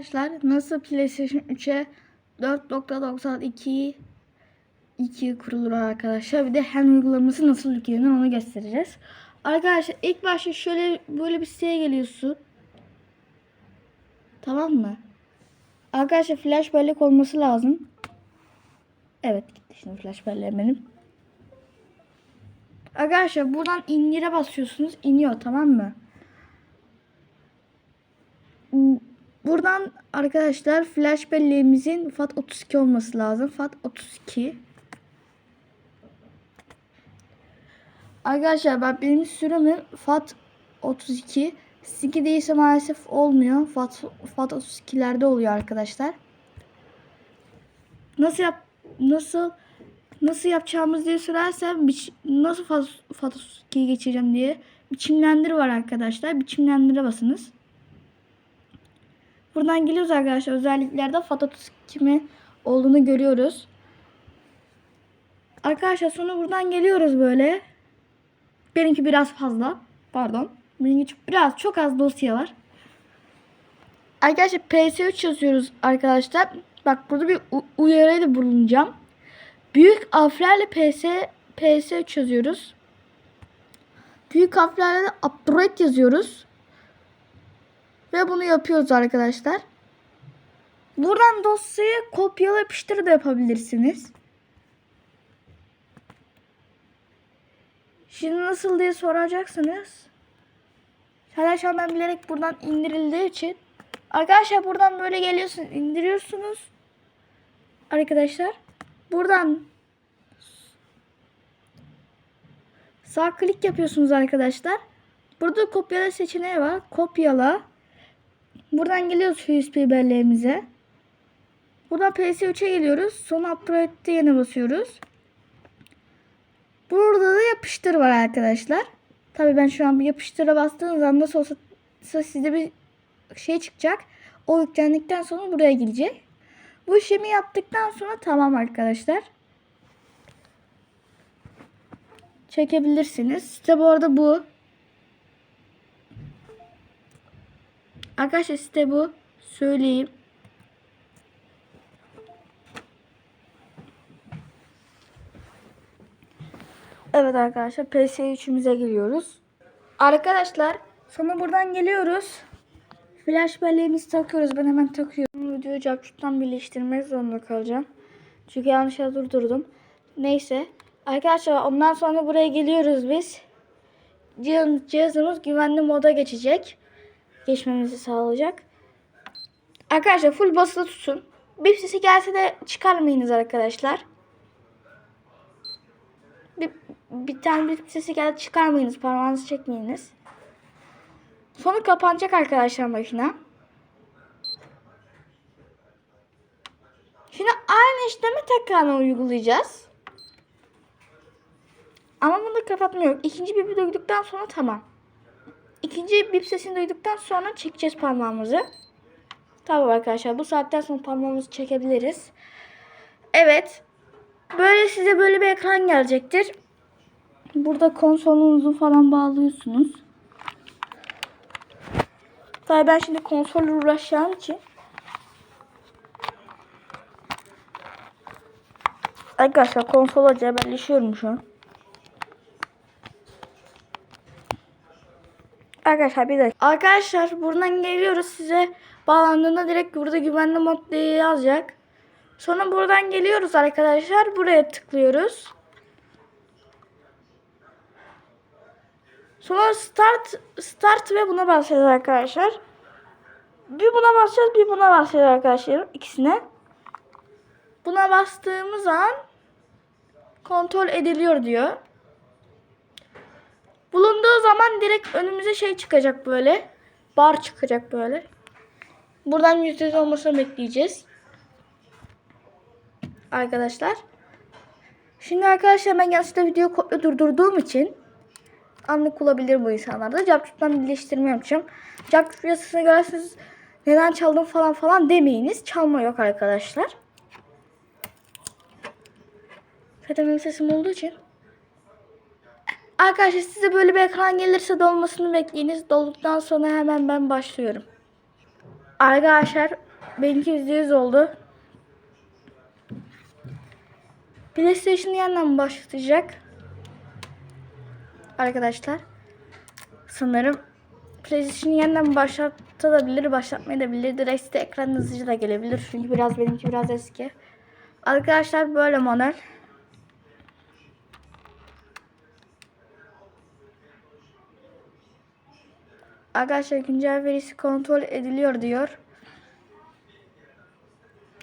Arkadaşlar nasıl PlayStation 3'e 4.92 2 kurulur arkadaşlar. Bir de hem uygulaması nasıl yüklenir onu göstereceğiz. Arkadaşlar ilk başta şöyle böyle bir siteye geliyorsun. Tamam mı? Arkadaşlar flash bellek olması lazım. Evet gitti şimdi flash belleğim benim. Arkadaşlar buradan indire basıyorsunuz. iniyor tamam mı? Buradan arkadaşlar flash belleğimizin FAT 32 olması lazım. FAT 32. Arkadaşlar ben benim sürümüm FAT 32. Sizinki değilse maalesef olmuyor. FAT, FAT 32'lerde oluyor arkadaşlar. Nasıl yap nasıl nasıl yapacağımız diye sorarsam nasıl FAT, FAT 32'yi geçireceğim diye biçimlendir var arkadaşlar. Biçimlendire basınız. Buradan geliyoruz arkadaşlar. Özelliklerde FAT 32 mi olduğunu görüyoruz. Arkadaşlar sonra buradan geliyoruz böyle. Benimki biraz fazla. Pardon. Benimki çok, biraz çok az dosya var. Arkadaşlar PS3 yazıyoruz arkadaşlar. Bak burada bir uyarıyla bulunacağım. Büyük harflerle PS PS3 yazıyoruz. Büyük harflerle de upgrade yazıyoruz. Ve bunu yapıyoruz arkadaşlar. Buradan dosyayı kopyala yapıştır da yapabilirsiniz. Şimdi nasıl diye soracaksınız. Arkadaşlar ben bilerek buradan indirildiği için. Arkadaşlar buradan böyle geliyorsun indiriyorsunuz. Arkadaşlar buradan sağ klik yapıyorsunuz arkadaşlar. Burada kopyala seçeneği var. Kopyala. Buradan geliyoruz USB belleğimize. Buradan PS3'e geliyoruz. Sonra upgrade'de yine basıyoruz. Burada da yapıştır var arkadaşlar. Tabii ben şu an bir yapıştıra bastığınız zaman nasıl olsa size bir şey çıkacak. O yüklendikten sonra buraya gelecek. Bu işlemi yaptıktan sonra tamam arkadaşlar. Çekebilirsiniz. İşte bu arada bu. Arkadaşlar site bu. Söyleyeyim. Evet arkadaşlar PS3'ümüze giriyoruz. Arkadaşlar sonra buradan geliyoruz. Flash belleğimizi takıyoruz. Ben hemen takıyorum. Videoyu capcuttan birleştirmek zorunda kalacağım. Çünkü yanlışa durdurdum. Neyse. Arkadaşlar ondan sonra buraya geliyoruz biz. Cihazımız güvenli moda geçecek geçmemizi sağlayacak. Arkadaşlar full basılı tutun. Bir sesi gelse de çıkarmayınız arkadaşlar. Bir, bir tane bir sesi geldi çıkarmayınız. Parmağınızı çekmeyiniz. Sonra kapanacak arkadaşlar makine. Şimdi aynı işlemi tekrar uygulayacağız. Ama bunda kapatma yok. İkinci bipi duyduktan sonra tamam. İkinci bip sesini duyduktan sonra çekeceğiz parmağımızı. Tamam arkadaşlar bu saatten sonra parmağımızı çekebiliriz. Evet. Böyle size böyle bir ekran gelecektir. Burada konsolunuzu falan bağlıyorsunuz. Tabii ben şimdi konsolle uğraşacağım için Arkadaşlar konsola cebelleşiyorum şu an. Arkadaşlar bir dakika. Arkadaşlar buradan geliyoruz size bağlandığında direkt burada güvenli mod diye yazacak. Sonra buradan geliyoruz arkadaşlar. Buraya tıklıyoruz. Sonra start start ve buna basacağız arkadaşlar. Bir buna basacağız, bir buna basacağız arkadaşlar ikisine. Buna bastığımız an kontrol ediliyor diyor. Bulunduğu zaman direkt önümüze şey çıkacak böyle. Bar çıkacak böyle. Buradan %100 olmasını bekleyeceğiz. Arkadaşlar. Şimdi arkadaşlar ben yanlışlıkla video kopya durdurduğum için anlık olabilir bu insanlarda. Capcut'tan birleştirme yapacağım. Capcut yasasına görerseniz neden çaldım falan falan demeyiniz. Çalma yok arkadaşlar. Zaten benim sesim olduğu için. Arkadaşlar size böyle bir ekran gelirse dolmasını bekleyiniz. Dolduktan sonra hemen ben başlıyorum. Arkadaşlar benimki %100 oldu. PlayStation yeniden başlatacak. Arkadaşlar. Sanırım PlayStation yeniden başlatabilir, başlatmayabilir. Direkt de ekran hızlıca da gelebilir. Çünkü biraz benimki biraz eski. Arkadaşlar böyle model. Arkadaşlar güncel verisi kontrol ediliyor diyor.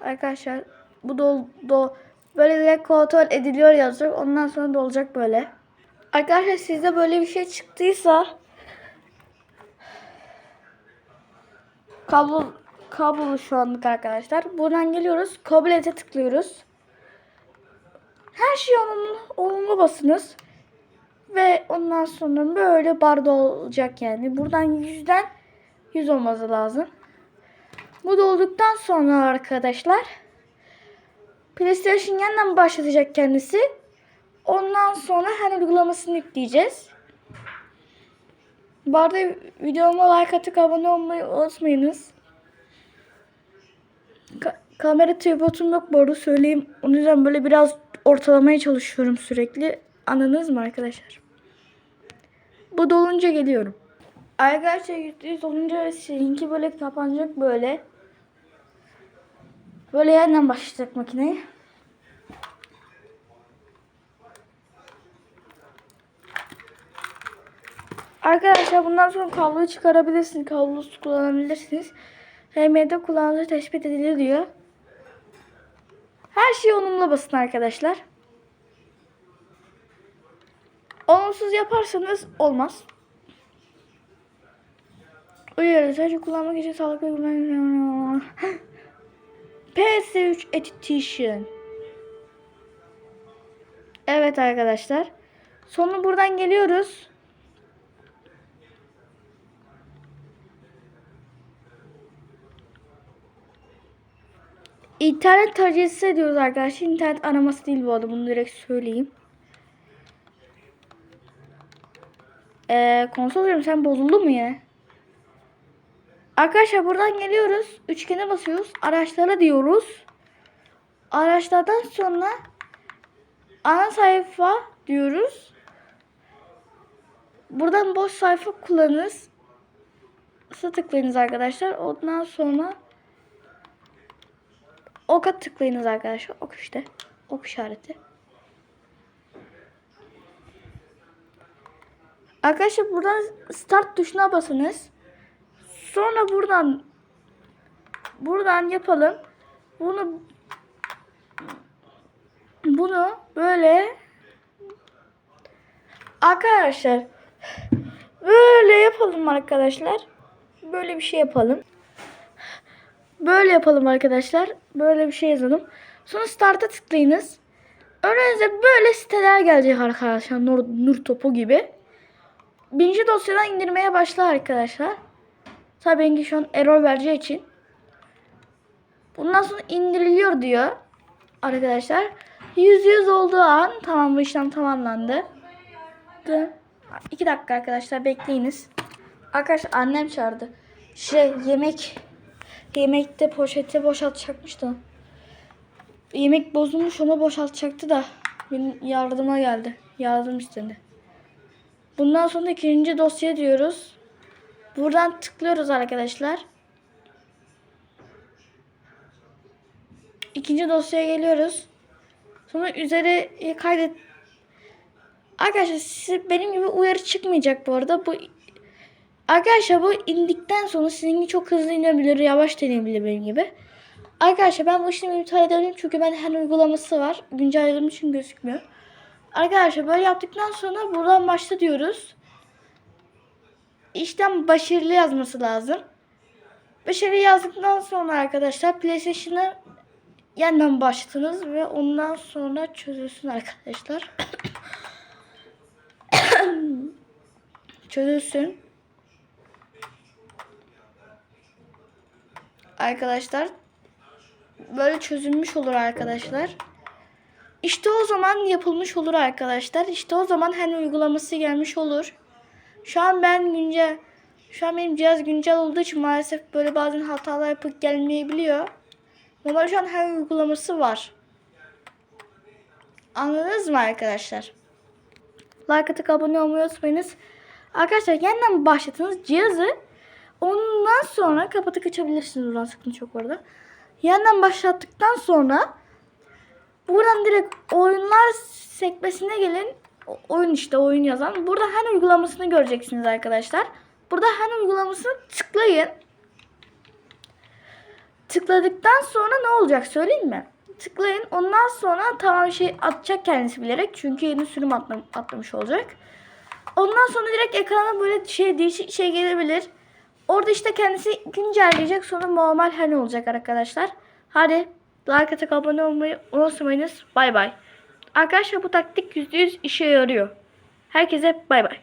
Arkadaşlar bu dol, do, böyle direkt kontrol ediliyor yazacak. Ondan sonra dolacak böyle. Arkadaşlar sizde böyle bir şey çıktıysa kablo kablolu şu anlık arkadaşlar. Buradan geliyoruz. Kabul tıklıyoruz. Her şey onun olumlu basınız. Ve ondan sonra böyle barda olacak yani. Buradan yüzden yüz olması lazım. Bu dolduktan sonra arkadaşlar PlayStation yeniden başlatacak kendisi. Ondan sonra hani uygulamasını yükleyeceğiz. Bu arada videoma like atıp abone olmayı unutmayınız. Ka- kamera tripodum yok bu arada söyleyeyim. O yüzden böyle biraz ortalamaya çalışıyorum sürekli. Anladınız mı arkadaşlar? Bu dolunca geliyorum. Arkadaşlar %100 olunca sizinki böyle kapanacak böyle. Böyle yeniden başlayacak makineyi. Arkadaşlar bundan sonra kabloyu çıkarabilirsiniz. Kablosuz kullanabilirsiniz. HM'de kullanıcı tespit edilir diyor. Her şeyi onunla basın arkadaşlar. Onsuz yaparsanız olmaz. Uyarı sadece kullanmak için sağlıklı kullanmak. PS3 Edition. Evet arkadaşlar. Sonra buradan geliyoruz. İnternet tarayıcısı ediyoruz arkadaşlar. İnternet araması değil bu arada. Bunu direkt söyleyeyim. Ee, konsol diyorum sen bozuldu mu yine? Arkadaşlar buradan geliyoruz. Üçgene basıyoruz. Araçlara diyoruz. Araçlardan sonra ana sayfa diyoruz. Buradan boş sayfa kullanırız. Sı tıklayınız arkadaşlar. Ondan sonra oka tıklayınız arkadaşlar. Ok işte. Ok işareti. Arkadaşlar buradan start tuşuna basınız. Sonra buradan buradan yapalım. Bunu bunu böyle arkadaşlar böyle yapalım arkadaşlar. Böyle bir şey yapalım. Böyle yapalım arkadaşlar. Böyle bir şey yazalım. Sonra start'a tıklayınız. Önünüze böyle siteler gelecek arkadaşlar. Nur, Nur Topu gibi. Birinci dosyadan indirmeye başla arkadaşlar. Tabii benimki şu an error vereceği için. Bundan sonra indiriliyor diyor. Arkadaşlar. Yüz yüz olduğu an tamam bu işlem tamamlandı. Dı. İki dakika arkadaşlar bekleyiniz. Arkadaşlar annem çağırdı. Şey yemek yemekte poşeti boşaltacakmış da. Yemek bozulmuş onu boşaltacaktı da benim yardıma geldi. Yardım istedi. Bundan sonra ikinci dosya diyoruz. Buradan tıklıyoruz arkadaşlar. İkinci dosyaya geliyoruz. Sonra üzeri kaydet. Arkadaşlar size benim gibi uyarı çıkmayacak bu arada. Bu Arkadaşlar bu indikten sonra sizin çok hızlı inebilir, yavaş da inebilir benim gibi. Arkadaşlar ben bu işlemi iptal edebilirim çünkü ben her uygulaması var. Güncelledim için gözükmüyor. Arkadaşlar böyle yaptıktan sonra buradan başla diyoruz. İşlem başarılı yazması lazım. Başarılı yazdıktan sonra arkadaşlar PlayStation'ı yeniden başlatınız ve ondan sonra çözülsün arkadaşlar. çözülsün. Arkadaşlar böyle çözülmüş olur arkadaşlar. İşte o zaman yapılmış olur arkadaşlar. İşte o zaman hani uygulaması gelmiş olur. Şu an ben güncel Şu an benim cihaz güncel olduğu için maalesef böyle bazen hatalar yapıp gelmeyebiliyor. Ama şu an her uygulaması var. Anladınız mı arkadaşlar? Like atıp abone olmayı unutmayınız. Arkadaşlar yeniden başlatınız cihazı. Ondan sonra kapatıp açabilirsiniz. Oradan sıkıntı çok orada. Yeniden başlattıktan sonra buradan direkt oyunlar sekmesine gelin. O- Oyun işte oyun yazan. Burada hen uygulamasını göreceksiniz arkadaşlar. Burada hen uygulamasını tıklayın. Tıkladıktan sonra ne olacak söyleyeyim mi? Tıklayın. Ondan sonra tamam şey atacak kendisi bilerek. Çünkü yeni sürüm atlam atlamış olacak. Ondan sonra direkt ekrana böyle şey değişik şey gelebilir. Orada işte kendisi güncelleyecek. Sonra normal hen olacak arkadaşlar. Hadi like atıp abone olmayı unutmayınız. Bay bay. Arkadaşlar bu taktik %100 işe yarıyor. Herkese bay bay.